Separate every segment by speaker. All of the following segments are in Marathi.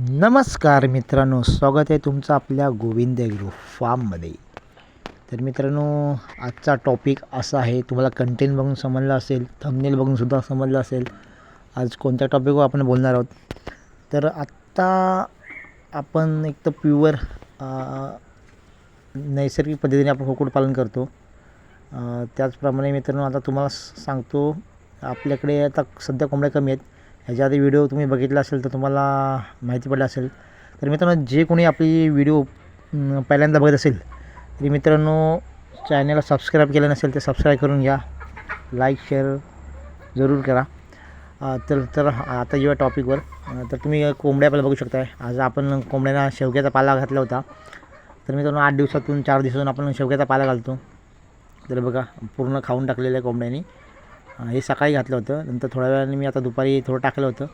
Speaker 1: नमस्कार मित्रांनो स्वागत आहे तुमचं आपल्या गोविंद ॲग्रो फार्ममध्ये. तर मित्रांनो आजचा टॉपिक असा आहे तुम्हाला कंटेंट बघून समजलं असेल थंबनेल बघूनसुद्धा समजलं असेल आज कोणत्या टॉपिकवर आपण बोलणार आहोत? तर आत्ता आपण एक तर प्युअर नैसर्गिक पद्धतीने आपण कुक्कुटपालन करतो. त्याचप्रमाणे मित्रांनो आता तुम्हाला सांगतो आपल्याकडे आता सध्या कोंबड्या कमी आहेत. ह्याच्या आधी व्हिडिओ तुम्ही बघितला असेल तर तुम्हाला माहिती पडलं असेल. तर मित्रांनो जे कोणी आपली व्हिडिओ पहिल्यांदा बघत असेल तरी मित्रांनो चॅनलला सबस्क्राईब केलं नसेल तर सबस्क्राईब करून घ्या. लाईक शेअर जरूर करा. तर तर आता जेव्हा टॉपिकवर तर तुम्ही कोंबड्या आपल्याला बघू शकताय. आज आपण कोंबड्यांना शेवग्याचा पाला घातला होता. तर मित्रांनो आठ दिवसातून चार दिवसातून आपण शेवग्याचा पाला घालतो. तर बघा पूर्ण खाऊन टाकलेलं आहे कोंबड्यांनी. हे सकाळी घातलं होतं. नंतर थोड्या वेळाने मी आता दुपारी थोडं टाकलं होतं.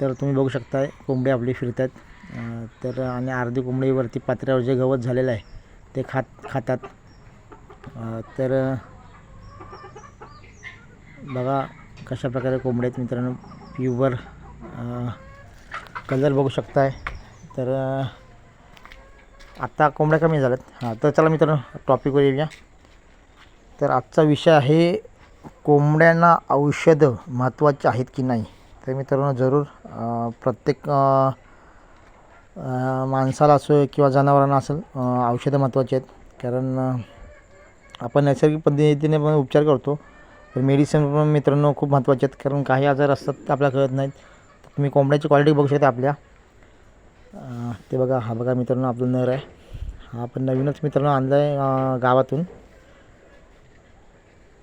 Speaker 1: तर तुम्ही बघू शकता कोंबडी आपली फिरतात. तर आणि अर्धी कोंबडीवरती पात्र्यावर जे गवत झालेलं आहे ते खात खातात. तर बघा कशा प्रकारे कोंबड्या आहेत मित्रांनो. प्युअर कलर बघू शकताय. तर आत्ता कोंबड्या कमी झाल्यात. हां तर चला मित्रांनो टॉपिकवर येऊया. तर आजचा विषय आहे कोंबड्यांना औषधं महत्त्वाची आहेत की नाही? तर मित्रांनो जरूर प्रत्येक माणसाला असो किंवा जनावरांना असेल औषधं महत्त्वाची आहेत. कारण आपण नैसर्गिक पद्धतीने पण उपचार करतो. तर मेडिसिन पण मित्रांनो खूप महत्त्वाचे आहेत. कारण काही आजार असतात ते आपल्याला कळत नाहीत. तर तुम्ही कोंबड्याची क्वालिटी बघू शकता आपल्या. ते बघा. हा बघा मित्रांनो आपलं नर आहे. हा आपण नवीनच मित्रांनो आणला आहे गावातून.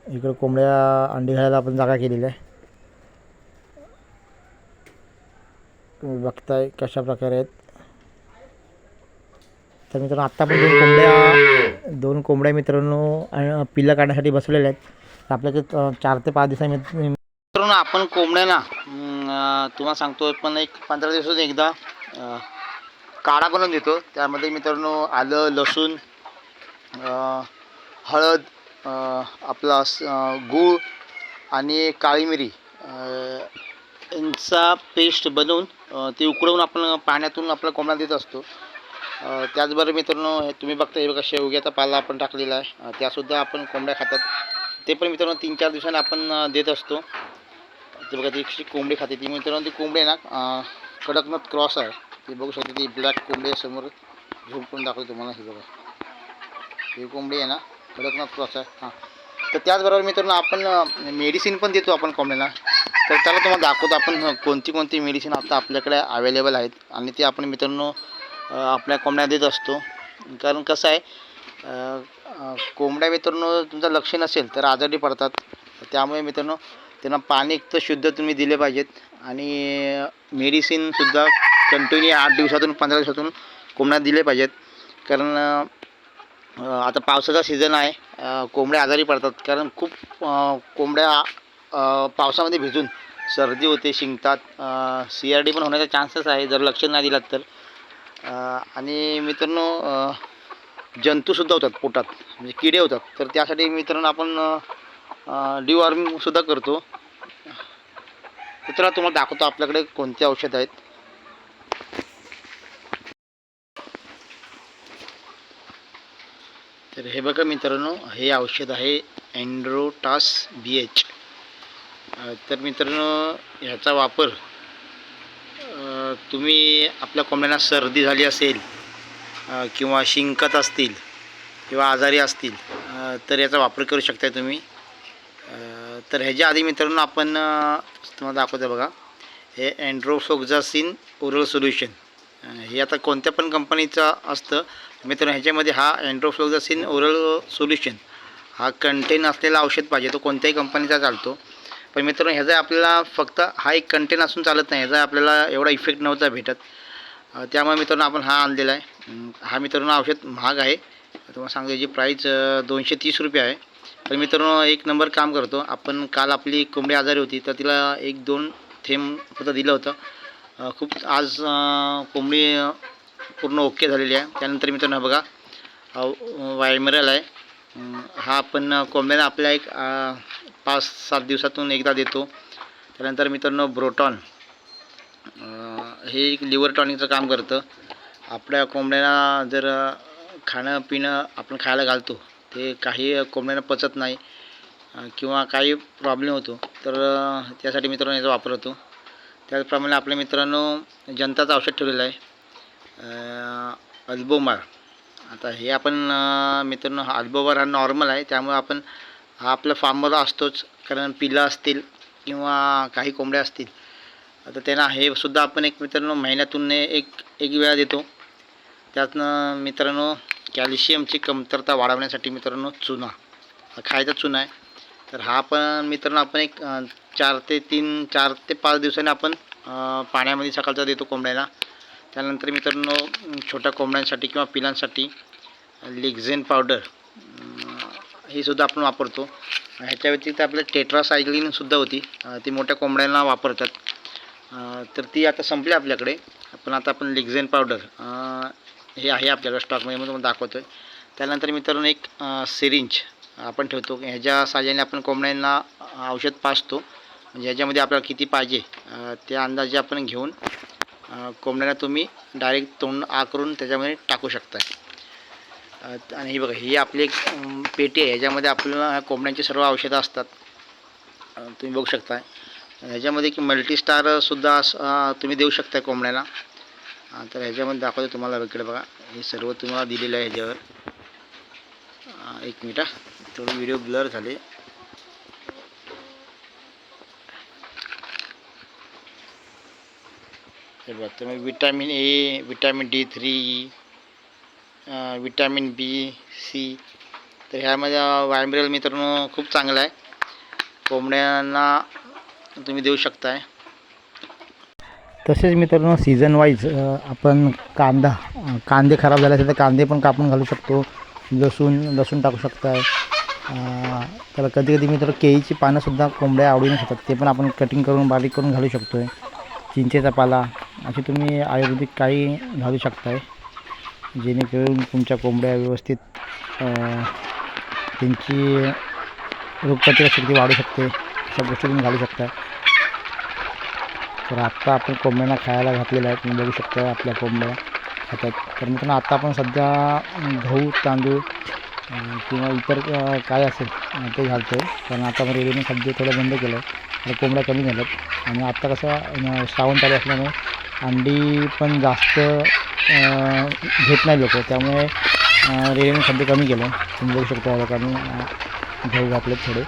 Speaker 1: इकडं कोंबड्या अंडी घालायला आपण जागा केलेली आहे. तुम्ही बघताय कशा प्रकारे आहेत. तर मित्रांनो आत्ता पण दोन कोंबड्या दोन कोंबड्या मित्रांनो पिल्लं काढण्यासाठी बसवलेल्या आहेत. तर आपल्याकडे चार ते पाच दिवसांनी मित्रांनो आपण कोंबड्यांना तुम्हाला सांगतो पण एक पंधरा दिवसात एकदा काढा बनवून देतो. त्यामध्ये मित्रांनो आलं लसूण हळद आपला स- गूळ आणि काळी मिरी यांचा पेस्ट बनवून ते उकडवून आपण पाण्यातून आपल्या कोंबड्या देत असतो. त्याचबरोबर मित्रांनो हे तुम्ही बघता हे बघा शेवग्याचा पाला आपण टाकलेला आहे. त्यासुद्धा आपण कोंबड्या खातात. ते पण मित्रांनो तीन चार दिवसांनी आपण देत असतो. ते बघा ती कोंबडी खाते ती. मित्रांनो ती कोंबडी आहे ना कडकनाथ क्रॉस आहे. ती बघू शकते ती ब्लॅक कोंबडी समोर झोपून दाखवतो तुम्हाला ही बघा. ही कोंबडी आहे ना कडकनाथ क्रॉस आहे हां. तर त्याचबरोबर मित्रांनो आपण मेडिसिन पण देतो आपण कोंबड्यांना. तर त्याला तुम्हाला दाखवतो आपण कोणती कोणती मेडिसिन आता आपल्याकडे अवेलेबल आहेत. आणि ते आपण मित्रांनो आपल्या कोंबड्या देत असतो. कारण कसं आहे कोंबड्या मित्रांनो तुमचं लक्ष नसेल तर आजारी पडतात. त्यामुळे मित्रांनो त्यांना पाणी एक तर शुद्ध तुम्ही दिले पाहिजेत. आणि मेडिसिनसुद्धा कंटिन्यू आठ दिवसातून पंधरा दिवसातून कोंबड्या दिले पाहिजेत. कारण आता पावसाचा सीझन आहे. कोंबड्या आजारी पडतात. कारण खूप कोंबड्या पावसामध्ये भिजून सर्दी होते शिंकतात. सी आर डी पण होण्याचा चान्सेस आहे. जर लक्ष नाही दिलात तर. आणि मित्रांनो जंतूसुद्धा होतात पोटात. म्हणजे किडे होतात. तर त्यासाठी मित्रांनो आपण डिवॉर्मिंगसुद्धा करतो. तर तुम्हाला दाखवतो आपल्याकडे कोणते औषध आहेत. तर हे बघा मित्रांनो हे औषध आहे अँड्रोटास बी एच तर मित्रांनो ह्याचा वापर तुम्ही आपल्या कोंबड्यांना सर्दी झाली असेल किंवा शिंकत असतील किंवा आजारी असतील तर याचा वापर करू शकता तुम्ही. तर ह्याच्या आधी मित्रांनो आपण तुम्हाला दाखवतो बघा. हे अँड्रोफोक्झासिन ओरल सोल्युशन हे आता कोणत्या पण कंपनीचं असतं. मित्रांनो ह्याच्यामध्ये हा अँड्रोफ्लोझासिन ओरल सोल्युशन हा कंटेन असलेला औषध पाहिजे. तो कोणत्याही कंपनीचा चालतो. पण मित्रांनो ह्याचा आपल्याला फक्त हा एक कंटेन असून चालत नाही. ह्याचा आपल्याला एवढा इफेक्ट नव्हता भेटत. त्यामुळे मित्रांनो आपण हा आणलेला आहे. हा मित्रांनो औषध महाग आहे. तुम्हाला सांगतो याची प्राईस दोनशे तीस रुपये आहे. तर मित्रांनो एक नंबर काम करतो. आपण काल आपली कोंबडी आजारी होती तर तिला एक दोन थेंब फक्त दिलं होतं. खूप आज कोंबडी पूर्ण ओके झालेली आहे. त्यानंतर मित्रांनो बघा वायमरल आहे. हा आपण कोंबड्यांना आपल्या एक पाच सात दिवसातून एकदा देतो. त्यानंतर मित्रांनो ब्रोटॉन. हे एक लिव्हर टॉनिकचं काम करतं. आपल्या कोंबड्यांना जर खाणं पिणं आपण खायला घालतो ते काही कोंबड्यांना पचत नाही किंवा काही प्रॉब्लेम होतो तर त्यासाठी मित्रांनो याचा वापर होतो. त्याचप्रमाणे आपल्या मित्रांनो जनताचं औषध ठेवलेलं आहे. अल्बोमार. आता हे आपण मित्रांनो हा अल्बोमार हा नॉर्मल आहे. त्यामुळे आपण हा आपल्या फार्मर असतोच. कारण पिलं असतील किंवा काही कोंबड्या असतील आता त्यांना हे सुद्धा आपण एक मित्रांनो महिन्यातून एक एक वेळा देतो. त्यातनं मित्रांनो कॅल्शियमची कमतरता वाढवण्यासाठी मित्रांनो चुना. हा खायचा चुना आहे. तर हा पण मित्रांनो आपण एक चार ते तीन चार ते पाच दिवसांनी आपण पाण्यामध्ये सकाळचा देतो कोंबड्याला. त्यानंतर मित्रांनो छोट्या कोंबड्यांसाठी किंवा पिलांसाठी लिक्झेन पावडर हे सुद्धा आपण वापरतो. ह्याच्या व्यतिरिक्त आपल्या टेट्रासायक्लिनसुद्धा होती. ती मोठ्या कोंबड्यांना वापरतात. तर ती आता संपली आपल्याकडे. पण आता आपण लिक्झेन पावडर हे आहे आपल्याकडे स्टॉकमध्ये मी तुम्हाला दाखवतो आहे त्यानंतर मित्रांनो एक सिरिंज आपण ठेवतो. ह्याच्या साहाय्याने आपण कोंबड्यांना औषध पाजतो. म्हणजे याच्यामध्ये आपल्याला किती पाहिजे? त्या अंदाजे आपण घेऊन कोंबड्यांना तुम्ही डायरेक्ट तोंड आ करून त्याच्यामध्ये टाकू शकता आणि हे बघा ही आपली एक पेटी आहे. ह्याच्यामध्ये आपल्याला कोंबड्यांची सर्व औषधं असतात. तुम्ही बघू शकता ह्याच्यामध्ये की मल्टीस्टारसुद्धा तुम्ही देऊ शकता कोंबड्यांना. तर ह्याच्यामध्ये दाखवतो तुम्हाला इकडे बघा. हे सर्व तुम्हाला दिलेलं आहे ह्याच्यावर एक मिनिट हा. थोडं व्हिडिओ ब्लर झाले. सर्वात बघा vitamin A vitamin D three vitamin B C तर ह्यामध्ये वायब्रल मित्रांनो खूप चांगला आहे. कोंबड्यांना तुम्ही देऊ शकताय. तसेच मित्रांनो सीझन वाईज आपण कांदा कांदे खराब झाले असेल तर कांदे पण कापून घालू शकतो. लसूण लसूण टाकू शकताय. अ, तर कधी कधी मित्र केळीची पानंसुद्धा कोंबड्या आवडीने खातात. ते पण आपण कटिंग करून बारीक करून घालू शकतो आहे चिंचेचा पाला असे तुम्ही आयुर्वेदिक काही घालू शकताय जेणेकरून तुमच्या कोंबड्या व्यवस्थित त्यांची त्यांची रोगप्रतिकारशक्ती वाढू शकते अशा गोष्टी तुम्ही घालू शकता तर आत्ता आपण कोंबड्यांना खायला घातलेलं आहे तुम्ही बघू शकता आपल्या कोंबड्या खातात. तर मित्रांनो आत्ता आपण सध्या गहू तांदूळ किंवा इतर काय असेल ते घालतो आहे कारण आता आपण रेडीने सध्या थोडं बंद केलं आहे तर कोंबड्या कमी झाल्यात. आणि आत्ता कसं श्रावण चालू असल्यामुळे अंडी पण जास्त घेत नाही लोक. त्यामुळे रेडीमेड खाद्य कमी केलं. तुम्ही बघू शकता या लोकांनी घेऊ घातले थोडे.